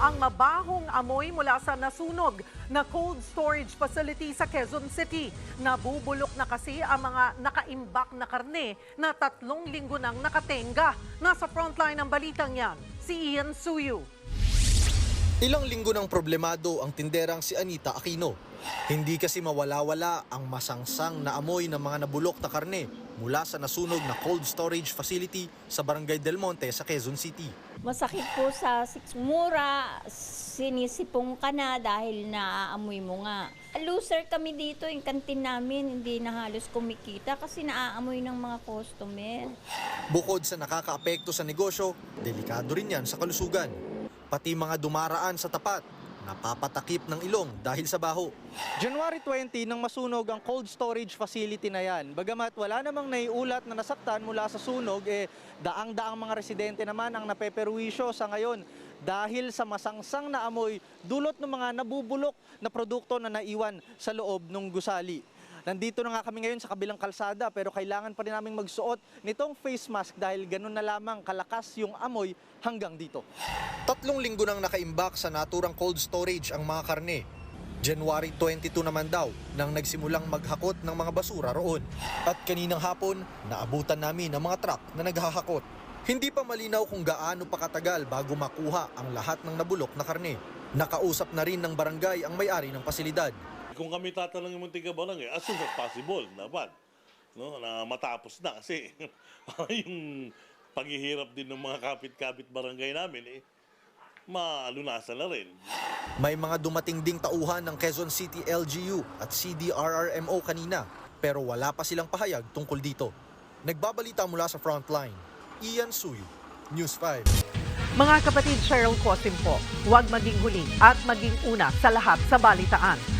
ang mabahong amoy mula sa nasunog na cold storage facility sa Quezon City. Nabubulok na kasi ang mga nakaimbak na karne na tatlong linggo nang nakatenga. Nasa frontline ng balitang yan, si Ian Suyu. Ilang linggo ng problemado ang tinderang si Anita Aquino. Hindi kasi mawala-wala ang masangsang na amoy ng mga nabulok na karne mula sa nasunog na cold storage facility sa Barangay Del Monte sa Quezon City. Masakit po sa sikmura, sinisipong ka na dahil naaamoy mo nga. Loser kami dito, yung kantin namin, hindi na halos kumikita kasi naaamoy ng mga customer. Bukod sa nakakaapekto sa negosyo, delikado rin yan sa kalusugan. Pati mga dumaraan sa tapat, napapatakip ng ilong dahil sa baho. January 20 nang masunog ang cold storage facility na yan. Bagamat wala namang naiulat na nasaktan mula sa sunog, eh, daang-daang mga residente naman ang napeperwisyo sa ngayon dahil sa masangsang na amoy dulot ng mga nabubulok na produkto na naiwan sa loob ng gusali. Nandito na nga kami ngayon sa kabilang kalsada pero kailangan pa rin namin magsuot nitong face mask dahil ganun na lamang kalakas yung amoy hanggang dito. Tatlong linggo nang nakaimbak sa naturang cold storage ang mga karne. January 22 naman daw nang nagsimulang maghakot ng mga basura roon. At kaninang hapon, naabutan namin ang mga truck na naghahakot. Hindi pa malinaw kung gaano pa katagal bago makuha ang lahat ng nabulok na karne. Nakausap na rin ng barangay ang may-ari ng pasilidad. Kung kami tatanungin mong tiga barangay, as soon as possible, dapat. No, na matapos na kasi parang yung paghihirap din ng mga kapit-kapit barangay namin eh maalunasan na rin. May mga dumating ding tauhan ng Quezon City LGU at CDRRMO kanina pero wala pa silang pahayag tungkol dito. Nagbabalita mula sa frontline, Ian Suyu, News 5. Mga kapatid Cheryl Cosim po, huwag maging huli at maging una sa lahat sa balitaan.